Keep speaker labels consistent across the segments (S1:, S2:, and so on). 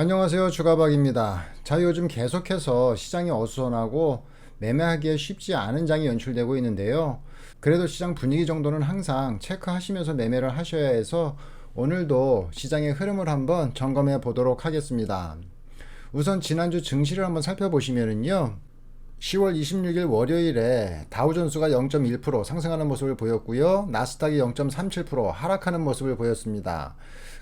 S1: 안녕하세요. 주가박입니다. 자, 요즘 계속해서 시장이 어수선하고 매매하기에 쉽지 않은 장이 연출되고 있는데요. 그래도 시장 분위기 정도는 항상 체크하시면서 매매를 하셔야 해서 오늘도 시장의 흐름을 한번 점검해 보도록 하겠습니다. 우선 지난주 증시를 한번 살펴보시면은요. 10월 26일 월요일에 다우존수가 0.1% 상승하는 모습을 보였고요. 나스닥이 0.37% 하락하는 모습을 보였습니다.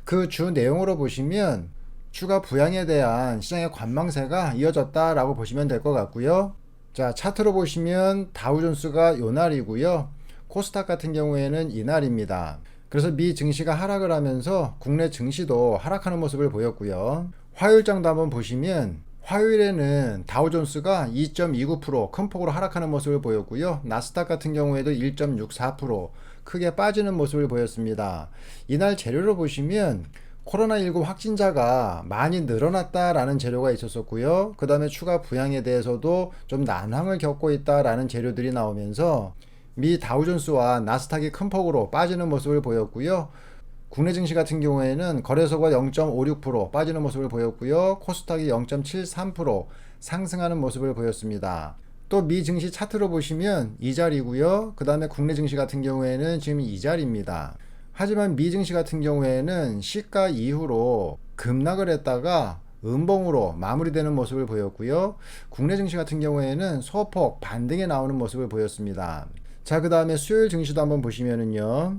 S1: 그 주 내용으로 보시면 추가 부양에 대한 시장의 관망세가 이어졌다라고 보시면 될 것 같고요. 자, 차트로 보시면 다우존스가 요날이고요. 코스닥 같은 경우에는 이날입니다. 그래서 미 증시가 하락을 하면서 국내 증시도 하락하는 모습을 보였고요. 화요일장도 한번 보시면 화요일에는 다우존스가 2.29%큰 폭으로 하락하는 모습을 보였고요. 나스닥 같은 경우에도 1.64% 크게 빠지는 모습을 보였습니다. 이날 재료로 보시면 코로나19 확진자가 많이 늘어났다라는 재료가 있었었고요. 그 다음에 추가 부양에 대해서도 좀 난항을 겪고 있다라는 재료들이 나오면서 미 다우존스와 나스닥이 큰 폭으로 빠지는 모습을 보였고요. 국내 증시 같은 경우에는 거래소가 0.56% 빠지는 모습을 보였고요. 코스닥이 0.73% 상승하는 모습을 보였습니다. 또 미 증시 차트로 보시면 이 자리고요. 그 다음에 국내 증시 같은 경우에는 지금 이 자리입니다. 하지만 미 증시 같은 경우에는 시가 이후로 급락을 했다가 음봉으로 마무리되는 모습을 보였고요. 국내 증시 같은 경우에는 소폭 반등에 나오는 모습을 보였습니다. 자, 그 다음에 수요일 증시도 한번 보시면은요.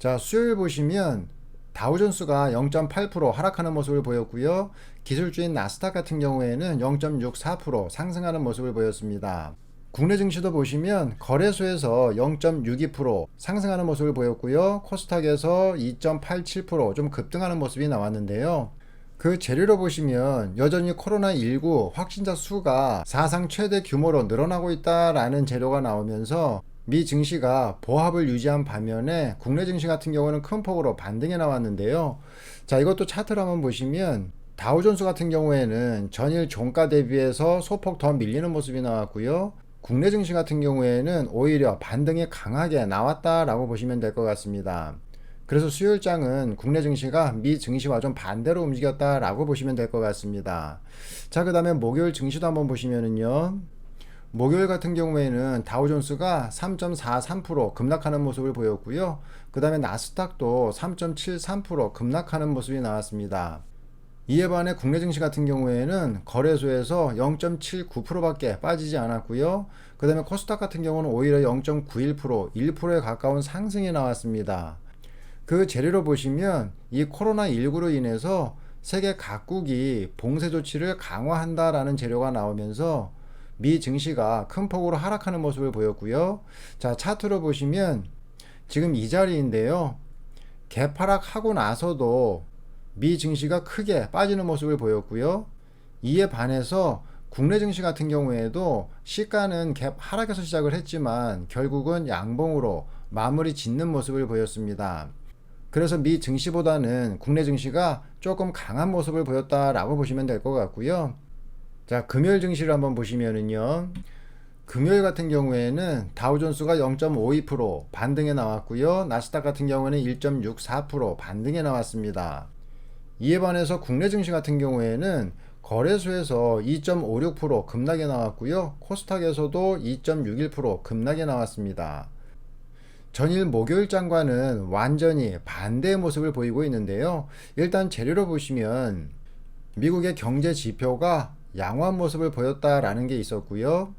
S1: 자, 수요일 보시면 다우존스가 0.8% 하락하는 모습을 보였고요. 기술주인 나스닥 같은 경우에는 0.64% 상승하는 모습을 보였습니다. 국내 증시도 보시면 거래소에서 0.62% 상승하는 모습을 보였고요. 코스닥에서 2.87%좀 급등하는 모습이 나왔는데요. 그 재료로 보시면 여전히 코로나19 확진자 수가 사상 최대 규모로 늘어나고 있다라는 재료가 나오면서 미 증시가 보합을 유지한 반면에 국내 증시 같은 경우는 큰 폭으로 반등해 나왔는데요. 자, 이것도 차트를 한번 보시면 다우존스 같은 경우에는 전일 종가 대비해서 소폭 더 밀리는 모습이 나왔고요. 국내 증시 같은 경우에는 오히려 반등이 강하게 나왔다라고 보시면 될 것 같습니다. 그래서 수요일장은 국내 증시가 미 증시와 좀 반대로 움직였다라고 보시면 될 것 같습니다. 자, 그 다음에 목요일 증시도 한번 보시면은요. 목요일 같은 경우에는 다우존스가 3.43% 급락하는 모습을 보였고요. 그 다음에 나스닥도 3.73% 급락하는 모습이 나왔습니다. 이에 반해 국내 증시 같은 경우에는 거래소에서 0.79%밖에 빠지지 않았고요. 그 다음에 코스닥 같은 경우는 오히려 0.91%, 1%에 가까운 상승이 나왔습니다. 그 재료로 보시면 이 코로나19로 인해서 세계 각국이 봉쇄 조치를 강화한다라는 재료가 나오면서 미 증시가 큰 폭으로 하락하는 모습을 보였고요. 자, 차트로 보시면 지금 이 자리인데요. 개파락하고 나서도 미 증시가 크게 빠지는 모습을 보였고요. 이에 반해서 국내 증시 같은 경우에도 시가는 갭 하락에서 시작을 했지만 결국은 양봉으로 마무리 짓는 모습을 보였습니다. 그래서 미 증시보다는 국내 증시가 조금 강한 모습을 보였다라고 보시면 될 것 같고요. 자, 금요일 증시를 한번 보시면은요. 금요일 같은 경우에는 다우존스가 0.52% 반등에 나왔고요. 나스닥 같은 경우는 1.64% 반등에 나왔습니다. 이에 반해서 국내 증시 같은 경우에는 거래소에서 2.56% 급락에 나왔고요. 코스닥에서도 2.61% 급락에 나왔습니다. 전일 목요일장과는 완전히 반대의 모습을 보이고 있는데요. 일단 재료로 보시면 미국의 경제 지표가 양호한 모습을 보였다라는 게 있었고요.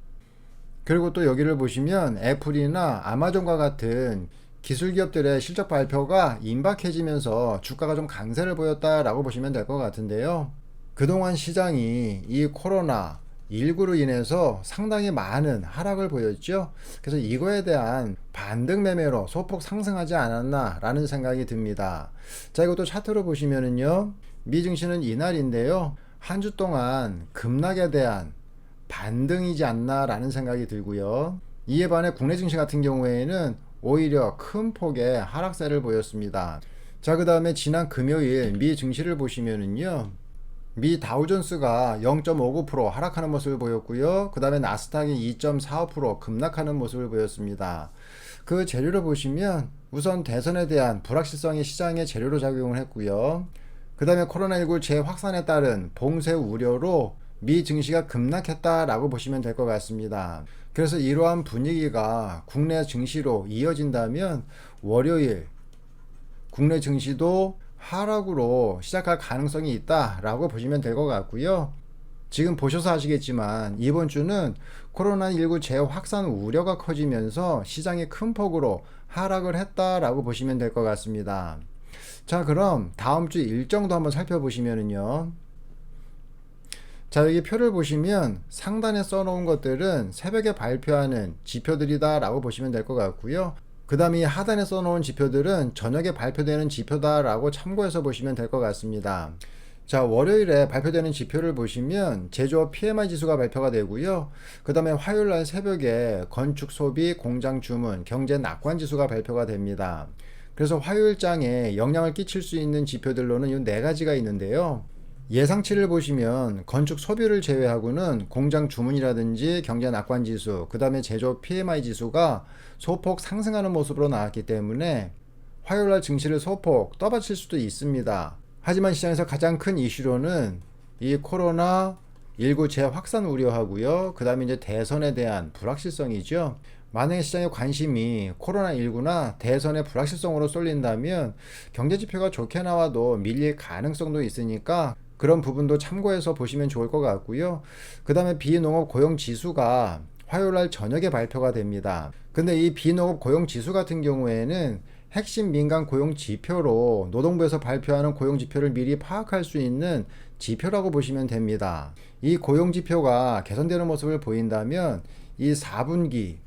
S1: 그리고 또 여기를 보시면 애플이나 아마존과 같은 기술 기업들의 실적 발표가 임박해지면서 주가가 좀 강세를 보였다라고 보시면 될 것 같은데요. 그동안 시장이 이 코로나 19로 인해서 상당히 많은 하락을 보였죠. 그래서 이거에 대한 반등 매매로 소폭 상승하지 않았나라는 생각이 듭니다. 자, 이것도 차트로 보시면은요. 미증시는 이날인데요. 한 주 동안 급락에 대한 반등이지 않나라는 생각이 들고요. 이에 반해 국내 증시 같은 경우에는 오히려 큰 폭의 하락세를 보였습니다. 자, 그 다음에 지난 금요일 미 증시를 보시면은요. 미 다우존스가 0.59% 하락하는 모습을 보였고요. 그 다음에 나스닥이 2.45% 급락하는 모습을 보였습니다. 그 재료를 보시면 우선 대선에 대한 불확실성이 시장의 재료로 작용을 했고요. 그 다음에 코로나19 재확산에 따른 봉쇄 우려로 미 증시가 급락했다라고 보시면 될 것 같습니다. 그래서 이러한 분위기가 국내 증시로 이어진다면 월요일 국내 증시도 하락으로 시작할 가능성이 있다라고 보시면 될 것 같고요. 지금 보셔서 아시겠지만 이번 주는 코로나19 재확산 우려가 커지면서 시장이 큰 폭으로 하락을 했다라고 보시면 될 것 같습니다. 자, 그럼 다음 주 일정도 한번 살펴보시면은요. 자, 여기 표를 보시면 상단에 써놓은 것들은 새벽에 발표하는 지표들이다 라고 보시면 될 것 같고요. 그 다음에 하단에 써놓은 지표들은 저녁에 발표되는 지표다 라고 참고해서 보시면 될 것 같습니다. 자, 월요일에 발표되는 지표를 보시면 제조업 PMI 지수가 발표가 되고요. 그 다음에 화요일 날 새벽에 건축 소비, 공장 주문, 경제 낙관 지수가 발표가 됩니다. 그래서 화요일장에 영향을 끼칠 수 있는 지표들로는 이 네 가지가 있는데요. 예상치를 보시면 건축 소비를 제외하고는 공장 주문이라든지 경제 낙관 지수, 그 다음에 제조업 PMI 지수가 소폭 상승하는 모습으로 나왔기 때문에 화요일 날 증시를 소폭 떠받칠 수도 있습니다. 하지만 시장에서 가장 큰 이슈로는 이 코로나 19 재확산 우려하고요. 그 다음에 이제 대선에 대한 불확실성이죠. 만약에 시장의 관심이 코로나19나 대선의 불확실성으로 쏠린다면 경제 지표가 좋게 나와도 밀릴 가능성도 있으니까 그런 부분도 참고해서 보시면 좋을 것 같고요. 그 다음에 비농업 고용 지수가 화요일 날 저녁에 발표가 됩니다. 근데 이 비농업 고용 지수 같은 경우에는 핵심 민간 고용 지표로 노동부에서 발표하는 고용 지표를 미리 파악할 수 있는 지표라고 보시면 됩니다. 이 고용 지표가 개선되는 모습을 보인다면 이 4분기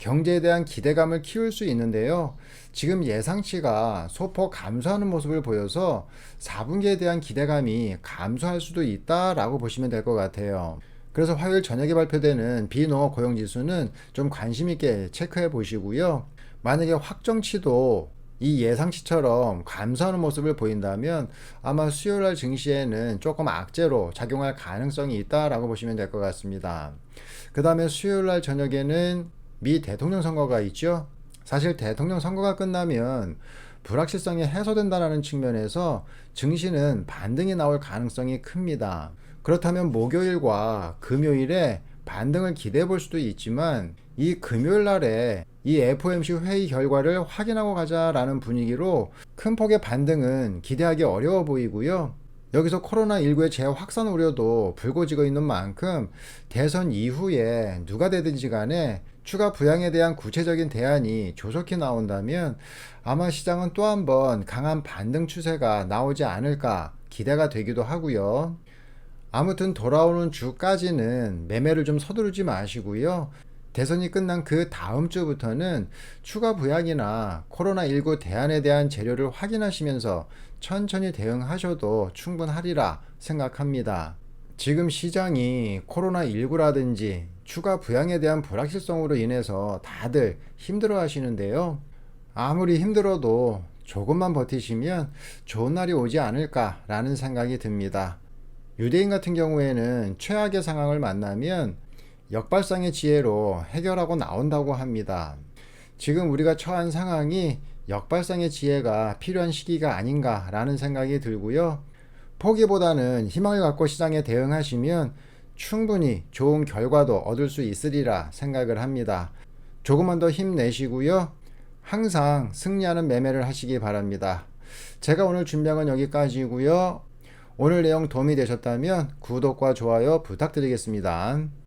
S1: 경제에 대한 기대감을 키울 수 있는데요. 지금 예상치가 소폭 감소하는 모습을 보여서 4분기에 대한 기대감이 감소할 수도 있다라고 보시면 될 것 같아요. 그래서 화요일 저녁에 발표되는 비농업 고용 지수는 좀 관심 있게 체크해 보시고요. 만약에 확정치도 이 예상치처럼 감소하는 모습을 보인다면 아마 수요일 날 증시에는 조금 악재로 작용할 가능성이 있다라고 보시면 될 것 같습니다. 그 다음에 수요일 날 저녁에는 미 대통령 선거가 있죠. 사실 대통령 선거가 끝나면 불확실성이 해소된다는 측면에서 증시는 반등이 나올 가능성이 큽니다. 그렇다면 목요일과 금요일에 반등을 기대해 볼 수도 있지만 이 금요일 날에 이 FOMC 회의 결과를 확인하고 가자라는 분위기로 큰 폭의 반등은 기대하기 어려워 보이고요. 여기서 코로나19의 재확산 우려도 불거지고 있는 만큼 대선 이후에 누가 되든지 간에 추가 부양에 대한 구체적인 대안이 조속히 나온다면 아마 시장은 또 한 번 강한 반등 추세가 나오지 않을까 기대가 되기도 하고요. 아무튼 돌아오는 주까지는 매매를 좀 서두르지 마시고요. 대선이 끝난 그 다음 주부터는 추가 부양이나 코로나19 대안에 대한 재료를 확인하시면서 천천히 대응하셔도 충분하리라 생각합니다. 지금 시장이 코로나19라든지 추가 부양에 대한 불확실성으로 인해서 다들 힘들어 하시는데요. 아무리 힘들어도 조금만 버티시면 좋은 날이 오지 않을까라는 생각이 듭니다. 유대인 같은 경우에는 최악의 상황을 만나면 역발상의 지혜로 해결하고 나온다고 합니다. 지금 우리가 처한 상황이 역발상의 지혜가 필요한 시기가 아닌가라는 생각이 들고요. 포기보다는 희망을 갖고 시장에 대응하시면 충분히 좋은 결과도 얻을 수 있으리라 생각을 합니다. 조금만 더 힘내시고요. 항상 승리하는 매매를 하시기 바랍니다. 제가 오늘 준비한 건 여기까지고요. 오늘 내용 도움이 되셨다면 구독과 좋아요 부탁드리겠습니다.